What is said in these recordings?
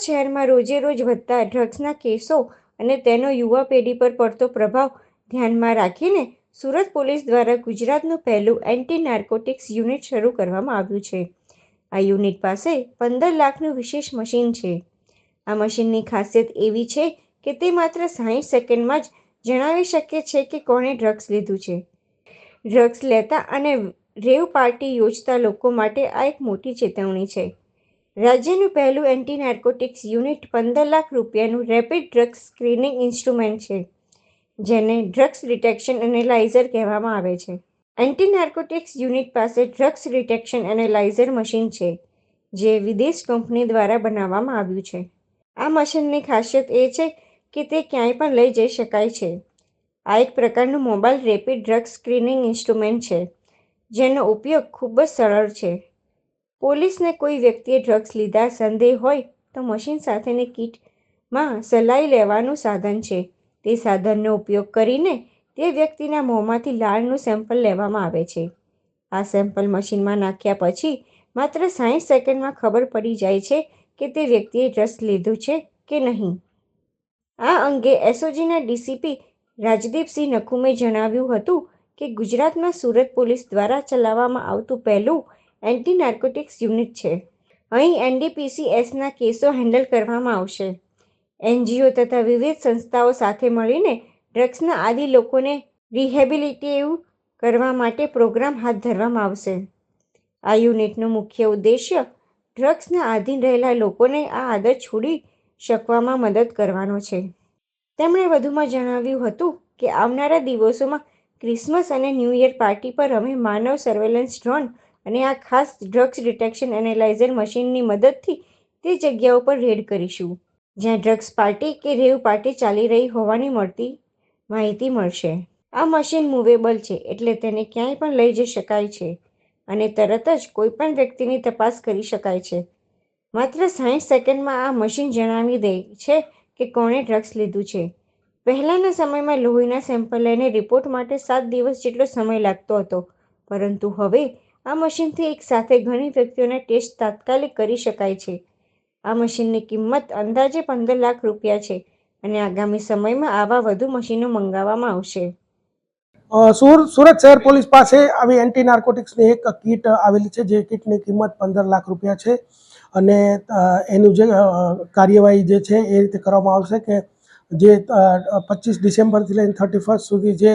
સુરત શહેરમાં રોજે રોજ વધતા ડ્રગ્સના કેસો અને તેનો યુવા પેઢી પર પડતો પ્રભાવ ધ્યાનમાં રાખીને સુરત પોલીસ દ્વારા ગુજરાતનું પહેલું એન્ટી નાર્કોટિક્સ યુનિટ શરૂ કરવામાં આવ્યું છે. આ યુનિટ પાસે પંદર લાખનું વિશેષ મશીન છે. આ મશીનની ખાસિયત એવી છે કે તે માત્ર સાહીઠ સેકન્ડમાં જ જણાવી શકે છે કે કોણે ડ્રગ્સ લીધું છે. ડ્રગ્સ લેતા અને રેવ પાર્ટી યોજતા લોકો માટે આ એક મોટી ચેતવણી છે. રાજ્યનું પહેલું એન્ટી નાર્કોટિક્સ યુનિટ પંદર લાખ રૂપિયાનું રેપિડ ડ્રગ્સ સ્ક્રીનિંગ ઇન્સ્ટ્રુમેન્ટ છે, જેને ડ્રગ્સ ડિટેક્શન એનાલાઇઝર કહેવામાં આવે છે. એન્ટી નાર્કોટિક્સ યુનિટ પાસે ડ્રગ્સ ડિટેક્શન એનાલાઇઝર મશીન છે, જે વિદેશ કંપની દ્વારા બનાવવામાં આવ્યું છે. આ મશીનની ખાસિયત એ છે કે તે ક્યાંય પણ લઈ જઈ શકાય છે. આ એક પ્રકારનું mobile rapid drugs screening instrument છે, જેનો ઉપયોગ ખૂબ જ સરળ છે. પોલીસને કોઈ વ્યક્તિએ ડ્રગ્સ લીધા, સંદેહ હોય, તો મશીન સાથેની કીટમાં સલાઈ લેવાનું સાધન છે. તે સાધનનો ઉપયોગ કરીને તે વ્યક્તિના મોંમાંથી લાળનું સેમ્પલ લેવામાં આવે છે. આ સેમ્પલ મશીનમાં નાખ્યા પછી માત્ર સાઠ સેકન્ડમાં ખબર પડી જાય છે કે તે વ્યક્તિએ ડ્રગ્સ લીધું છે કે નહીં. આ અંગે એસઓજીના ડીસીપી રાજદીપસિંહ નખુમે જણાવ્યું હતું કે ગુજરાતમાં સુરત પોલીસ દ્વારા ચલાવવામાં આવતું પહેલું એન્ટી નાર્કોટિક્સ યુનિટ છે. અહીં એનડીપીસીએસના કેસો હેન્ડલ કરવામાં આવશે. એનજીઓ તથા વિવિધ સંસ્થાઓ સાથે મળીને ડ્રગ્સના આદિ લોકોને રિહેબિલિટેટિવ કરવા માટે પ્રોગ્રામ હાથ ધરવામાં આવશે. આ યુનિટનો મુખ્ય ઉદ્દેશ્ય ડ્રગ્સના આધીન રહેલા લોકોને આ આદત છોડી શકવામાં મદદ કરવાનો છે. તેમણે વધુમાં જણાવ્યું હતું કે આવનારા દિવસોમાં ક્રિસમસ અને ન્યૂ યર પાર્ટી પર અમે માનવ સર્વેલન્સ ડ્રોન અને આ ખાસ ડ્રગ્સ ડિટેક્શન એનાલાઇઝર મશીનની મદદથી તે જગ્યાઓ પર રેડ કરીશું. જ્યાં ડ્રગ્સ પાર્ટી કે રેવ પાર્ટી ચાલી રહી હોવાની મળતી માહિતી મળશે. આ મશીન મૂવેબલ છે એટલે તેને ક્યાંય પણ લઈ જઈ શકાય છે અને તરત જ કોઈ પણ વ્યક્તિની તપાસ કરી શકાય છે. માત્ર સાઠ સેકન્ડમાં આ મશીન જણાવી દે છે કે કોણે ડ્રગ્સ લીધું છે. પહેલાંના સમયમાં લોહીના સેમ્પલ લઈને રિપોર્ટ માટે સાત દિવસ જેટલો સમય લાગતો હતો. પરંતુ હવે આ મશીનથી એક સાથે ઘણી વ્યક્તિઓના ટેસ્ટ તાત્કાલિક કરી શકાય છે. આ મશીનની કિંમત અંદાજે પંદર લાખ રૂપિયા છે અને આગામી સમયમાં આવા વધુ મશીનો મંગાવવામાં આવશે. સુર, સુરત શહેર પોલીસ પાસે આવી એન્ટી નાર્કોટિક્સની એક કીટ આવેલી છે જે કીટની કિંમત પંદર લાખ રૂપિયા છે અને એનું જે કાર્યવાહી જે છે એ રીતે કરવામાં આવશે કે જે પચીસ ડિસેમ્બરથી લઈને થર્ટી ફર્સ્ટ સુધી જે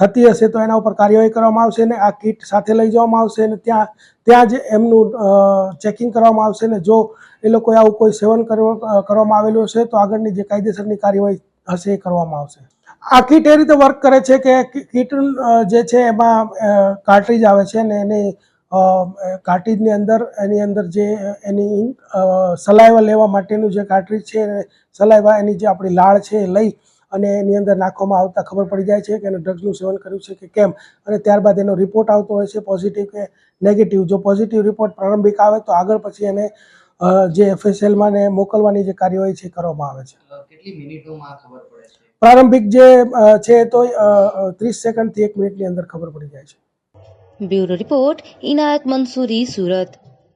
થતી હશે તો એના ઉપર કાર્યવાહી કરવામાં આવશે ને આ કીટ સાથે લઈ જવામાં આવશે ને ત્યાં ત્યાં જ એમનું ચેકિંગ કરવામાં આવશે ને જો એ લોકોએ આવું કોઈ સેવન કરવા કરવામાં આવેલું હશે તો આગળની જે કાયદેસરની કાર્યવાહી હશે એ કરવામાં આવશે. આ કીટ એ રીતે વર્ક કરે છે કે કીટ જે છે એમાં કાર્ટ્રીજ આવે છે ને એની કાર્ટ્રીજની અંદર, એની અંદર જે, એની સલાઈવા લેવા માટેનું જે કાર્ટ્રીજ છે સલાઈવા એની જે આપણી લાળ છે એ લઈ અને એની અંદર નાખવામાં આવતા ખબર પડી જાય છે કે એને ડ્રગ્સનું સેવન કર્યું છે કે કેમ. અને ત્યારબાદ એનો રિપોર્ટ આવતો હોય છે પોઝિટિવ કે નેગેટિવ જો પોઝિટિવ રિપોર્ટ પ્રારંભિક આવે તો આગળ પછી એને જે એફએસએલમાં ને મોકલવાની જે કાર્યવાહી છે એ કરવામાં આવે છે. કેટલી મિનિટોમાં ખબર પડે છે? પ્રારંભિક જે છે તો ત્રીસ સેકન્ડથી એક મિનિટની અંદર ખબર પડી જાય છે. Bureau report Inayat Mansuri Surat.